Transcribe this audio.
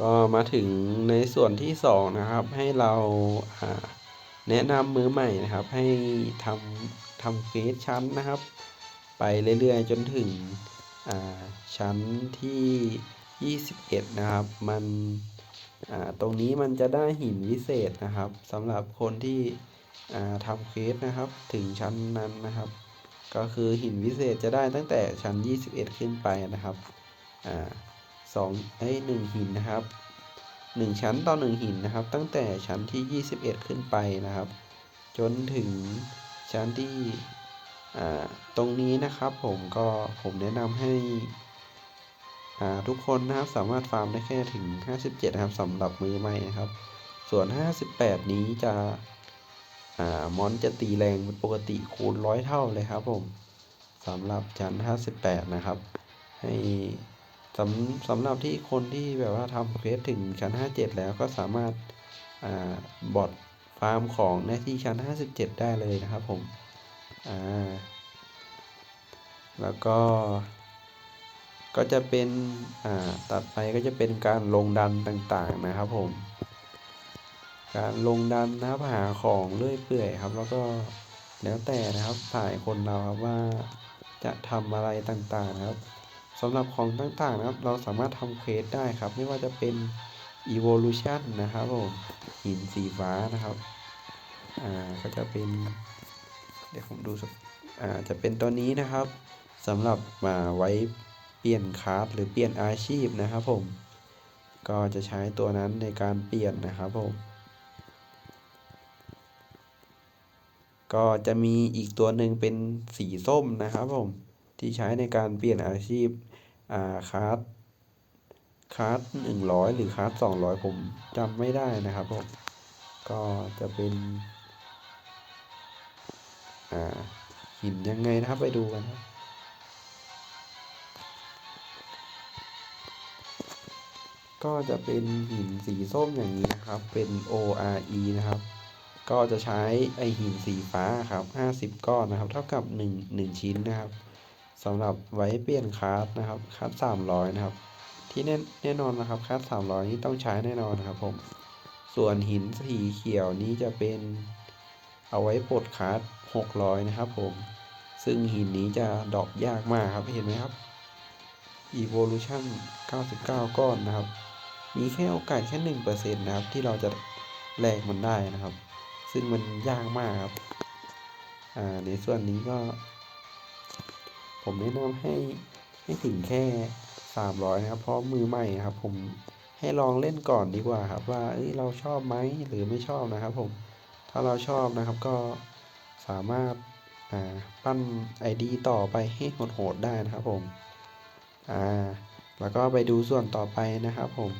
ก็มาถึงในส่วนที่สองนะครับ ให้เราแนะนำมือใหม่นะครับ ให้ทำทำเควสชั้นนะครับ ไปเรื่อยๆ จนถึงชั้นที่ 21 นะครับ มันตรงนี้มันจะได้หินวิเศษนะครับสำหรับคนที่ทำเควสนะครับ ถึงชั้นนั้นนะครับ ก็คือหินวิเศษจะได้ตั้งแต่ชั้น 21 ขึ้นไปนะครับอ่า สองไอ้หนึ่งหินนะครับหนึ่งชั้นต่อหนึ่งหินนะครับ ตั้งแต่ชั้นที่ 21 ขึ้นไปนะครับ จนถึงชั้นที่ตรงนี้นะครับผมก็ผมแนะนำให้ทุกคนนะครับสามารถฟาร์มได้แค่ถึง 57 นะครับสำหรับมือใหม่นะครับ ส่วน 58 นี้จะอมอนจะตีแรงเป็นปกติคูณร้อยเท่าเลยครับผมสำหรับชั้น 58 นะครับ ให้ สำสำหรับที่คนที่แบบว่าทำเควสถึงชั้น 57 แล้วก็สามารถอบอทฟาร์มของได้ที่ชั้น 57 ได้เลยนะครับผม อ่า แล้วก็ ก็จะเป็น อ่า ตัดไปก็จะเป็นการลงดันต่างๆนะครับผม การลงดันนะครับหาของเรื่อยเปื่อยครับ แล้วก็แล้วแต่นะครับฝ่ายคนเราครับว่าจะทำอะไรต่างๆนะครับ สำหรับของต่างๆนะครับ เราสามารถทำเควสได้ครับ ไม่ว่าจะเป็น evolution นะครับผมหินสีฟ้านะครับ อ่า ก็จะเป็น เดี๋ยวผมดูสัก อ่า จะเป็นตัวนี้นะครับสำหรับมาไว้เปลี่ยนคลาสหรือเปลี่ยนอาชีพนะครับผม ก็จะใช้ตัวนั้นในการเปลี่ยนนะครับผม ก็จะมีอีกตัวหนึ่งเป็นสีส้มนะครับผม ที่ใช้ในการเปลี่ยนอาชีพอ่าคลาสคลาสหนึ่งร้อยหรือคลาสสองร้อยผมจำไม่ได้นะครับผมก็จะเป็นอ่าหินยังไงนะครับไปดูกันครับก็จะเป็นหินสีส้มอย่างนี้นะครับ เป็น ORE นะครับ ก็จะใช้ไอหินสีฟ้าครับ 50 ก้อนนะครับ เท่ากับ 1 1 ชิ้นนะครับ สำหรับไว้เปลี่ยนคาร์ดนะครับคาร์ด300 นะครับ ที่แน่แน่นอนนะครับคาร์ด300 นี้ต้องใช้แน่นอนนะครับผมส่วนหินสีเขียวนี้จะเป็นเอาไว้ปลดคาร์ด600 นะครับผม ซึ่งหินนี้จะดรอปยากมากครับเห็นไหมครับ evolution 99 ก้อนนะครับ มีแค่โอกาสแค่หนึ่งเปอร์เซ็นต์นะครับ ที่เราจะแลกมันได้นะครับ ซึ่งมันยากมากครับ อ่า ในส่วนนี้ก็ ผมแนะนำให้ให้ถึงแค่สามร้อยนะครับ เพราะมือใหม่ครับ ผมให้ลองเล่นก่อนดีกว่าครับ ว่าเอ้ยเราชอบไหมหรือไม่ชอบนะครับ ผมถ้าเราชอบนะครับก็สามารถอ่าปั้น ID ต่อไปให้โหดๆได้นะครับผมอ่าแล้วก็ไปดูส่วนต่อไปนะครับผม